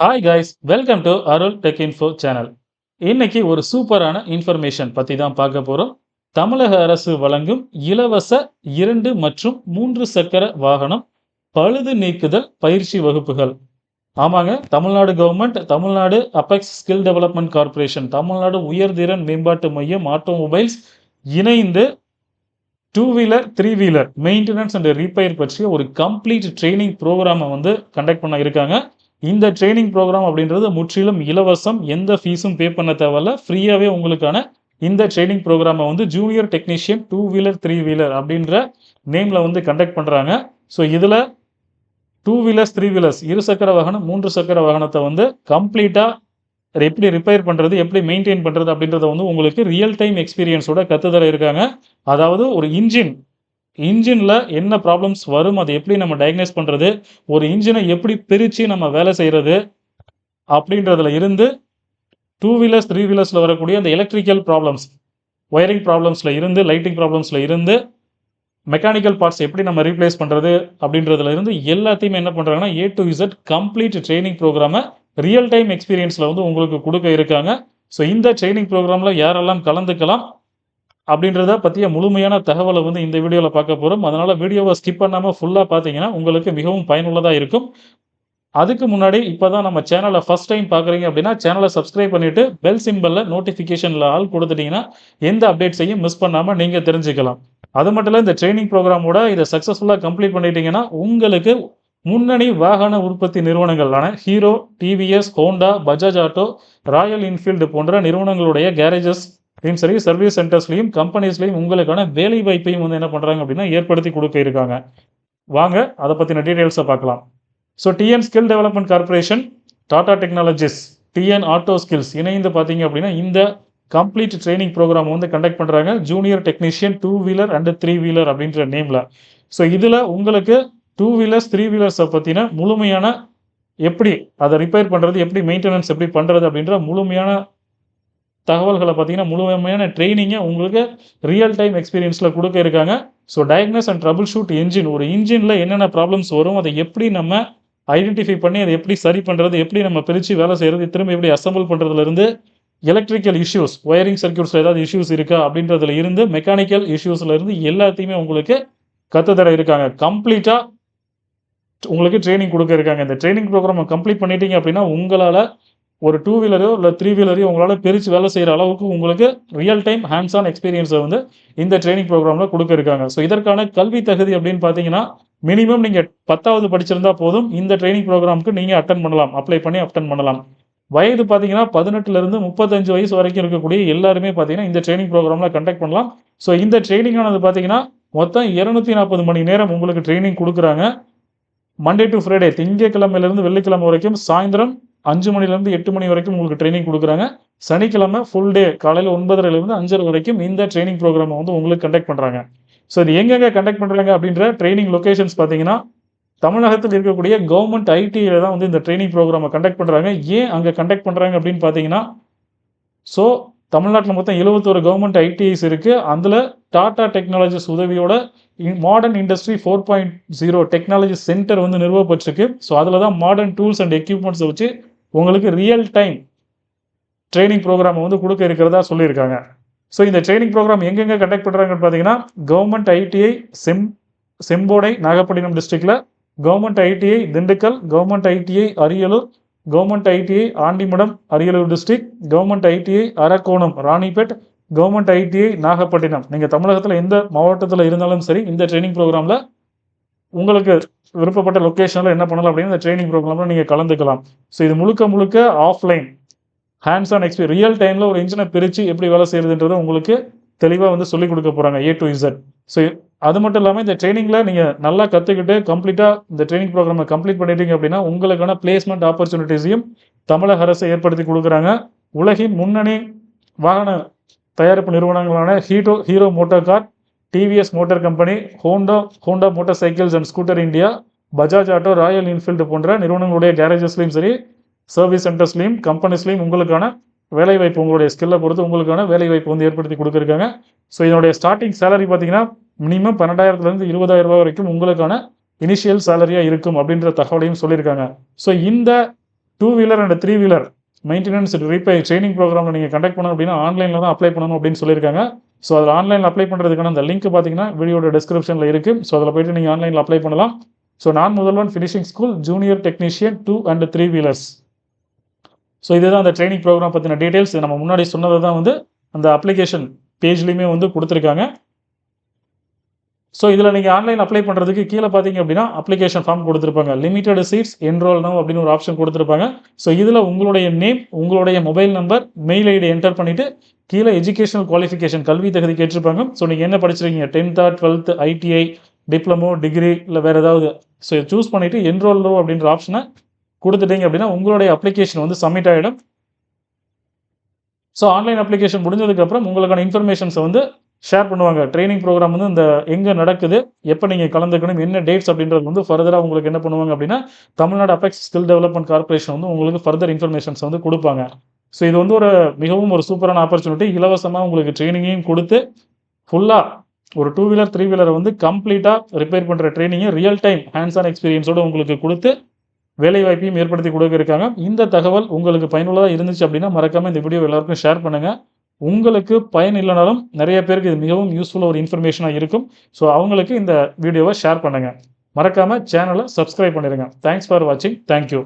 Hi guys welcome to Arul tech info channel இன்னைக்கு ஒரு சூப்பரான இன்ஃபர்மேஷன் பற்றி தான் பார்க்க போகிறோம் தமிழக அரசு வழங்கும் இலவச இரண்டு மற்றும் மூன்று சக்கர வாகனம் பழுது நீக்குதல் பயிற்சி வகுப்புகள். ஆமாங்க Tamil Nadu government Tamil Nadu apex skill development corporation Tamil Nadu உயர்திறன் மேம்பாட்டு மையம் ஆட்டோமொபைல்ஸ் இணைந்து two wheeler three wheeler maintenance and repair பற்றிய ஒரு கம்ப்ளீட் ட்ரைனிங் ப்ரோக்ராமை வந்து கண்டக்ட் பண்ண இருக்காங்க. இந்த ட்ரைனிங் ப்ரோக்ராம் அப்படின்றது முற்றிலும் இலவசம். எந்த ஃபீஸும் பே பண்ண தேவையில்ல. ஃப்ரீயாகவே உங்களுக்கான இந்த ட்ரைனிங் ப்ரோக்ராமை வந்து junior technician two wheeler three wheeler அப்படின்ற நேமில் வந்து கண்டக்ட் பண்ணுறாங்க ஸோ இதில் டூ வீலர்ஸ் த்ரீ வீலர்ஸ் இரு சக்கர வாகனம் மூன்று சக்கர வாகனத்தை வந்து கம்ப்ளீட்டாக எப்படி ரிப்பேர் பண்ணுறது எப்படி மெயின்டைன் பண்ணுறது அப்படின்றத வந்து உங்களுக்கு ரியல் டைம் எக்ஸ்பீரியன்ஸோட கற்றுத்தர இருக்காங்க. அதாவது ஒரு இன்ஜின் இன்ஜினில் என்ன ப்ராப்ளம்ஸ் வரும் அதை எப்படி நம்ம டயக்னைஸ் பண்ணுறது ஒரு இன்ஜினை எப்படி பிரித்து நம்ம வேலை செய்கிறது அப்படின்றதுல இருந்து டூ வீலர்ஸ் த்ரீ வீலர்ஸில் வரக்கூடிய அந்த எலக்ட்ரிக்கல் ப்ராப்ளம்ஸ் ஒயரிங் ப்ராப்ளம்ஸில் இருந்து லைட்டிங் ப்ராப்ளம்ஸில் இருந்து மெக்கானிக்கல் பார்ட்ஸ் எப்படி நம்ம ரீப்ளேஸ் பண்ணுறது அப்படின்றதுல இருந்து எல்லாத்தையுமே என்ன பண்ணுறாங்கன்னா A to Z complete training ப்ரோக்ராமை ரியல் டைம் எக்ஸ்பீரியன்ஸில் வந்து உங்களுக்கு கொடுக்க இருக்காங்க. ஸோ இந்த ட்ரைனிங் ப்ரோக்ராமில் யாரெல்லாம் கலந்துக்கலாம் அப்படின்றத பற்றிய முழுமையான தகவலை வந்து இந்த வீடியோவில் பார்க்க போகிறோம் அதனால் வீடியோவை ஸ்கிப் பண்ணாமல் ஃபுல்லாக பார்த்தீங்கன்னா உங்களுக்கு மிகவும் பயனுள்ளதாக இருக்கும். அதுக்கு முன்னாடி இப்போ தான் நம்ம சேனலை ஃபஸ்ட் டைம் பார்க்குறீங்க அப்படின்னா சேனலை சப்ஸ்கிரைப் பண்ணிவிட்டு பெல் சிம்பலில் நோட்டிஃபிகேஷனில் ஆள் கொடுத்துட்டிங்கன்னா எந்த அப்டேட்ஸையும் மிஸ் பண்ணாமல் நீங்கள் தெரிஞ்சுக்கலாம். அது மட்டும் இல்லை இந்த ட்ரைனிங் ப்ரோக்ராமோட இதை சக்ஸஸ்ஃபுல்லாக கம்ப்ளீட் பண்ணிட்டீங்கன்னா உங்களுக்கு முன்னணி வாகன உற்பத்தி நிறுவனங்களான Hero TVS Honda Bajaj Auto Royal Enfield போன்ற நிறுவனங்களுடைய கேரேஜஸ் அதையும் சரி சர்வீஸ் சென்டர்ஸ்லையும் கம்பெனிஸ்லையும் உங்களுக்கான வேலை வாய்ப்பையும் வந்து என்ன பண்ணுறாங்க அப்படின்னா ஏற்படுத்தி கொடுக்க இருக்காங்க வாங்க அதை பற்றின டீட்டெயில்ஸை பார்க்கலாம். So TN skill development corporation Tata Technologies TN auto skills இணைந்து பார்த்தீங்க அப்படின்னா இந்த கம்ப்ளீட் ட்ரைனிங் ப்ரோக்ராம் வந்து கண்டக்ட் பண்ணுறாங்க junior technician two wheeler and three wheeler அப்படின்ற நேமில் ஸோ இதில் உங்களுக்கு டூ வீலர்ஸ் த்ரீ வீலர்ஸை பற்றின முழுமையான எப்படி அதை ரிப்பேர் பண்ணுறது எப்படி மெயின்டெனன்ஸ் எப்படி பண்ணுறது அப்படின்ற முழுமையான தகவல்களை பார்த்தீங்கன்னா முழுமையான ட்ரைனிங்கை உங்களுக்கு ரியல் டைம் எக்ஸ்பீரியன்ஸில் கொடுக்க இருக்காங்க. So diagnose and trouble shoot engine ஒரு இன்ஜினில் என்னென்ன ப்ராப்ளம்ஸ் வரும் அதை எப்படி நம்ம ஐடென்டிஃபை பண்ணி அதை எப்படி சரி பண்ணுறது எப்படி நம்ம பிரித்து வேலை செய்கிறது திரும்ப எப்படி அசம்பிள் பண்ணுறதுலேருந்து எலக்ட்ரிக்கல் இஷ்யூஸ் ஒயரிங் சர்க்கியூட்ஸில் ஏதாவது இஷ்யூஸ் இருக்கா அப்படின்றதுல இருந்து மெக்கானிக்கல் இஷ்யூஸில் இருந்து எல்லாத்தையுமே உங்களுக்கு கற்றுத்தர இருக்காங்க. கம்ப்ளீட்டாக உங்களுக்கு ட்ரைனிங் கொடுக்க இருக்காங்க. இந்த ட்ரைனிங் ப்ரோக்ராமை கம்ப்ளீட் பண்ணிட்டீங்க அப்படின்னா உங்களால் ஒரு டூ வீலரோ இல்லை த்ரீ வீலரையோ உங்களால் பிரித்து வேலை செய்கிற அளவுக்கு உங்களுக்கு ரியல் டைம் ஹேண்ட்ஸ் ஆன் எக்ஸ்பீரியன்ஸை வந்து இந்த ட்ரைனிங் ப்ரோக்ராமில் கொடுக்க இருக்காங்க ஸோ இதற்கான கல்வி தகுதி அப்படின்னு பார்த்தீங்கன்னா மினிமம் நீங்கள் பத்தாவது படிச்சிருந்தா போதும் இந்த ட்ரைனிங் ப்ரோக்ராமுக்கு நீங்கள் அட்டன் பண்ணலாம். அப்ளை பண்ணி அட்டன் பண்ணலாம். வயது பார்த்தீங்கன்னா பதினெட்டுலேருந்து முப்பத்தஞ்சு வயசு வரைக்கும் இருக்கக்கூடிய எல்லாருமே பார்த்தீங்கன்னா இந்த ட்ரைனிங் ப்ரோக்ராமில் கண்டக்ட் பண்ணலாம். ஸோ இந்த ட்ரைனிங்கானது பார்த்தீங்கன்னா மொத்தம் இரநூத்தி நாற்பது மணி நேரம் உங்களுக்கு ட்ரைனிங் கொடுக்குறாங்க. மண்டே டு ஃப்ரைடே திங்கக்கிழமையிலேருந்து வெள்ளிக்கிழமை வரைக்கும் சாயந்தரம் அஞ்சு மணிலேருந்து எட்டு மணி வரைக்கும் உங்களுக்கு ட்ரைனிங் கொடுக்குறாங்க. சனிக்கிழமை ஃபுல் டே காலையில் ஒன்பதரைலேருந்து அஞ்சரை வரைக்கும் இந்த ட்ரைனிங் ப்ரோக்ராமை வந்து உங்களுக்கு கண்டக்ட் பண்ணுறாங்க ஸோ இது எங்கெங்கே கண்டக்ட் பண்ணுறாங்க அப்படின்ற ட்ரைனிங் லொக்கேஷன்ஸ் பார்த்தீங்கன்னா தமிழகத்தில் இருக்கக்கூடிய கவர்மெண்ட் ஐடியில் தான் வந்து இந்த ட்ரைனிங் ப்ரோக்ராமை கண்டக்ட் பண்ணுறாங்க ஏன் அங்கே கண்டக்ட் பண்ணுறாங்க அப்படின்னு பார்த்தீங்கன்னா ஸோ தமிழ்நாட்டில் மொத்தம் எழுபத்தோரு கவர்மெண்ட் ஐடிஐஸ் இருக்குது அதில் டாடா டெக்னாலஜிஸ் உதவியோட modern industry four point zero technology centre வந்து நிறுவப்பட்டிருக்கு. ஸோ அதில் தான் மாடர்ன் டூல்ஸ் அண்ட் எக்யூப்மெண்ட்ஸை வச்சு உங்களுக்கு ரியல் டைம் ட்ரைனிங் ப்ரோக்ராமை வந்து கொடுக்க இருக்கிறதா சொல்லியிருக்காங்க. ஸோ இந்த ட்ரைனிங் ப்ரோக்ராம் எங்கெங்கே கண்டக்ட் பண்ணுறாங்கன்னு பார்த்தீங்கன்னா கவர்மெண்ட் ஐடிஐ செம் செம்போடை நாகப்பட்டினம் டிஸ்ட்ரிக்டில் government ITI Dindigul government ITI Ariyalur government ITI Andimadam Ariyalur district government ITI Arakkonam Ranipet government ITI Nagapattinam. நீங்கள் தமிழகத்தில் எந்த மாவட்டத்தில் இருந்தாலும் சரி இந்த ட்ரைனிங் ப்ரோக்ராமில் உங்களுக்கு விருப்பப்பட்ட லொக்கேஷனில் என்ன பண்ணலாம் அப்படின்னு இந்த ட்ரைனிங் ப்ரோக்ராமில் நீங்கள் கலந்துக்கலாம். ஸோ இது முழுக்க முழுக்க offline hands on experience real டைமில் ஒரு இன்ஜினை பிரித்து எப்படி வேலை செய்யறதுன்றதை உங்களுக்கு தெளிவாக வந்து சொல்லிக் கொடுக்க போகிறாங்க ஏ டு இசட் ஸோ அது மட்டும் இல்லாமல் இந்த ட்ரைனிங்கில் நீங்கள் நல்லா கற்றுக்கிட்டு கம்ப்ளீட்டாக இந்த ட்ரைனிங் ப்ரோக்ராமை கம்ப்ளீட் பண்ணிட்டீங்க அப்படின்னா உங்களுக்கான பிளேஸ்மெண்ட் ஆப்பர்ச்சுனிட்டிஸையும் தமிழக அரசு ஏற்படுத்தி கொடுக்குறாங்க. உலகின் முன்னணி வாகன தயாரிப்பு நிறுவனங்களான Hero Hero MotoCorp TVS Motor Company Honda Honda Motorcycles and Scooter India Bajaj Auto Royal Enfield போன்ற நிறுவனங்களுடைய கேரேஜஸ்லையும் சரி சர்வீஸ் சென்டர்ஸ்லையும் கம்பெனிஸ்லையும் உங்களுக்கான வேலைவாய்ப்பு உங்களுடைய ஸ்கில்லை பொறுத்து உங்களுக்கான வேலைவாய்ப்பு வந்து ஏற்படுத்தி கொடுத்துருக்காங்க. ஸோ இதனுடைய ஸ்டார்டிங் சேலரி பார்த்தீங்கன்னா மினிமம் பன்னெண்டாயிரத்துலேருந்து இருபதாயிரம் ரூபாய் வரைக்கும் உங்களுக்கான இனிஷியல் சேலரியாக இருக்கும் அப்படின்ற தகவலையும் சொல்லியிருக்காங்க. ஸோ இந்த two wheeler and three wheeler maintenance repair training ப்ரோக்ராமில் நீங்கள் கண்டக்ட் பண்ணணும் அப்படின்னா ஆன்லைனில் தான் அப்ளை பண்ணணும் அப்படின்னு சொல்லியிருக்காங்க. ஸோ அதில் ஆன்லைனில் அப்ளை பண்ணுறதுக்கான அந்த லிங்க் பார்த்தீங்கன்னா வீடியோட டிஸ்கிரிப்ஷனில் இருக்குது ஸோ அதில் போயிட்டு நீங்கள் ஆன்லைனில் அப்ளை பண்ணலாம். So Naan Mudhalvan finishing school junior technician two and three wheelers so இதுதான் அந்த ட்ரைனிங் ப்ரோக்ராம் பற்றின டீட்டெயில்ஸ் நம்ம முன்னாடி சொன்னதை தான் வந்து அந்த அப்ளிகேஷன் பேஜ்லேயுமே வந்து கொடுத்துருக்காங்க. ஸோ இதில் நீங்கள் ஆன்லைன் அப்ளை பண்ணுறதுக்கு கீழே பார்த்தீங்க அப்படின்னா அப்ளிகேஷன் ஃபார்ம் கொடுத்துருப்பாங்க. லிமிட்டெட் சீட்ஸ் என்ரோல் நோ அப்படின்னு ஒரு ஆப்ஷன் கொடுத்துருப்பாங்க. ஸோ இதில் உங்களுடைய நேம் உங்களுடைய mobile number mail ID enter பண்ணிவிட்டு கீழே எஜுகேஷனல் குவாலிஃபிகேஷன் கல்வி தகுதி கேட்டிருப்பாங்க. ஸோ நீங்கள் என்ன படிச்சிருக்கீங்க? டென்த்தா டுவெல்த் ஐடிஐ டிப்ளமோ டிகிரி இல்லை வேறு ஏதாவது? ஸோ சூஸ் பண்ணிவிட்டு என்ரோல்லோ அப்படின்ற ஆப்ஷனை கொடுத்துட்டீங்க அப்படின்னா உங்களுடைய அப்ளிகேஷன் வந்து சப்மிட் ஆகிடும் ஸோ ஆன்லைன் அப்ளிகேஷன் முடிஞ்சதுக்கப்புறம் உங்களுக்கான இன்ஃபர்மேஷன்ஸை வந்து ஷேர் பண்ணுவாங்க. ட்ரைனிங் ப்ரோக்ராம் வந்து இந்த எங்கே நடக்குது எப்போ நீங்கள் கலந்துக்கணும் என்ன டேட்ஸ் அப்படின்றது வந்து ஃபர்தராக உங்களுக்கு என்ன பண்ணுவாங்க அப்படின்னா Tamil Nadu apex skill development corporation வந்து உங்களுக்கு ஃபர்தர் இன்ஃபர்மேஷன்ஸ் வந்து கொடுப்பாங்க. ஸோ இது வந்து ஒரு மிகவும் ஒரு சூப்பரான ஆப்பர்ச்சுனிட்டி இலவசமாக உங்களுக்கு ட்ரைனிங்கையும் கொடுத்து ஃபுல்லாக ஒரு டூ வீலர் த்ரீ வீலரை வந்து கம்ப்ளீட்டாக ரிப்பேர் பண்ணுற ட்ரைனிங்கை ரியல் டைம் ஹேண்ட்ஸ் ஆன் எக்ஸ்பீரியன்ஸோடு உங்களுக்கு கொடுத்து வேலை வாய்ப்பையும் ஏற்படுத்தி கொடுக்க இருக்காங்க. இந்த தகவல் உங்களுக்கு பயனுள்ளதாக இருந்துச்சு அப்படின்னா மறக்காமல் இந்த வீடியோ எல்லாருக்கும் ஷேர் பண்ணுங்கள் உங்களுக்கு பயன் இல்லைனாலும் நிறைய பேருக்கு இது மிகவும் யூஸ்ஃபுல்லாக ஒரு இன்ஃபர்மேஷனாக இருக்கும். ஸோ அவங்களுக்கு இந்த வீடியோவை ஷேர் பண்ணுங்கள் மறக்காமல் சேனலை சப்ஸ்கிரைப் பண்ணிடுங்க தேங்க்ஸ் ஃபார் வாட்சிங் தேங்க்யூ